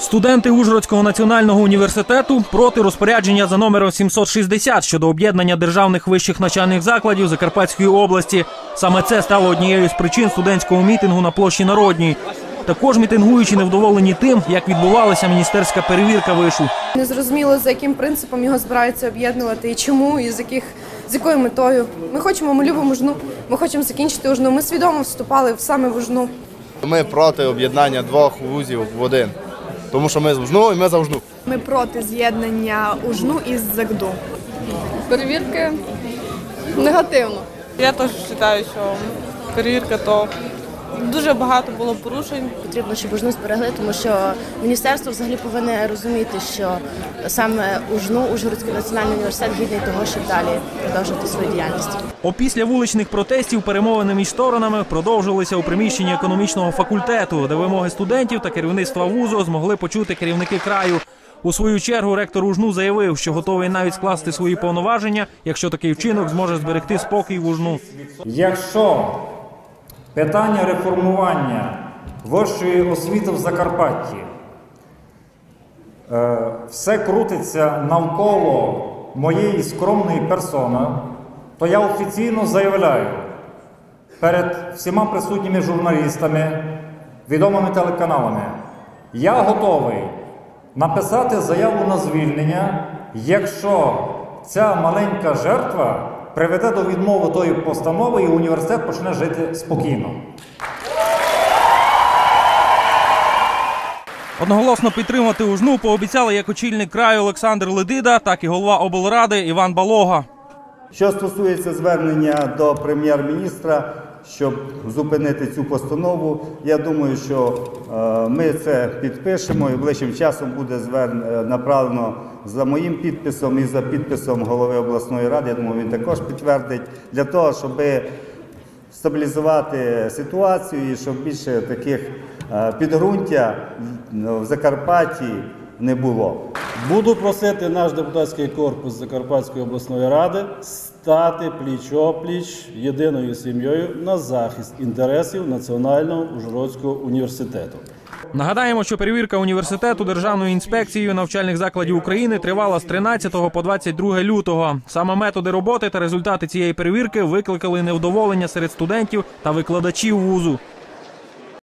Студенти Ужгородського національного університету проти розпорядження за номером 760 щодо об'єднання державних вищих навчальних закладів Закарпатської області. Саме це стало однією з причин студентського мітингу на площі Народній. Також мітингуючі невдоволені тим, як відбувалася міністерська перевірка вишу. Не зрозуміло, за яким принципом його збираються об'єднувати і чому, і з яких з якою метою. Ми хочемо, ми любимо жну. Ми хочемо закінчити ужну. Ми свідомо вступали в саме в ужну. Ми проти об'єднання двох вузів в один. Тому що ми з Ужну і ми за Ужну. Ми проти з'єднання УЖНУ із ЗАГДУ. Перевірки негативно. Я теж вважаю, що перевірка то дуже багато було порушень. потрібно, щоб ужну зберегли, тому що міністерство взагалі повинне розуміти, що саме ужну Ужгородський національний університет гідний того, щоб далі продовжувати свою діяльність. Опісля вуличних протестів перемовини між сторонами продовжилися у приміщенні економічного факультету, де вимоги студентів та керівництва вузу змогли почути керівники краю. У свою чергу ректор УЖНУ заявив, що готовий навіть скласти свої повноваження, якщо такий вчинок зможе зберегти спокій в УЖНУ. Якщо питання реформування вищої освіти в Закарпатті. Е, все крутиться навколо моєї скромної персони, то я офіційно заявляю перед всіма присутніми журналістами, відомими телеканалами, я готовий написати заяву на звільнення, якщо ця маленька жертва приведе до відмови тої постанови і університет почне жити спокійно. Одноголосно підтримати УЖНУ пообіцяли як очільник краю Олександр Ледида, так і голова облради Іван Балога. Що стосується звернення до прем'єр-міністра, щоб зупинити цю постанову, я думаю, що е, ми це підпишемо і ближчим часом буде е, направлено за моїм підписом і за підписом голови обласної ради. Я думаю, він також підтвердить для того, щоб стабілізувати ситуацію і щоб більше таких е, підґрунтя в Закарпатті не було. Буду просити наш депутатський корпус Закарпатської обласної ради стати пліч-опліч єдиною сім'єю на захист інтересів Національного Ужгородського університету. Нагадаємо, що перевірка університету Державною інспекцією навчальних закладів України тривала з 13 по 22 лютого. Саме методи роботи та результати цієї перевірки викликали невдоволення серед студентів та викладачів вузу.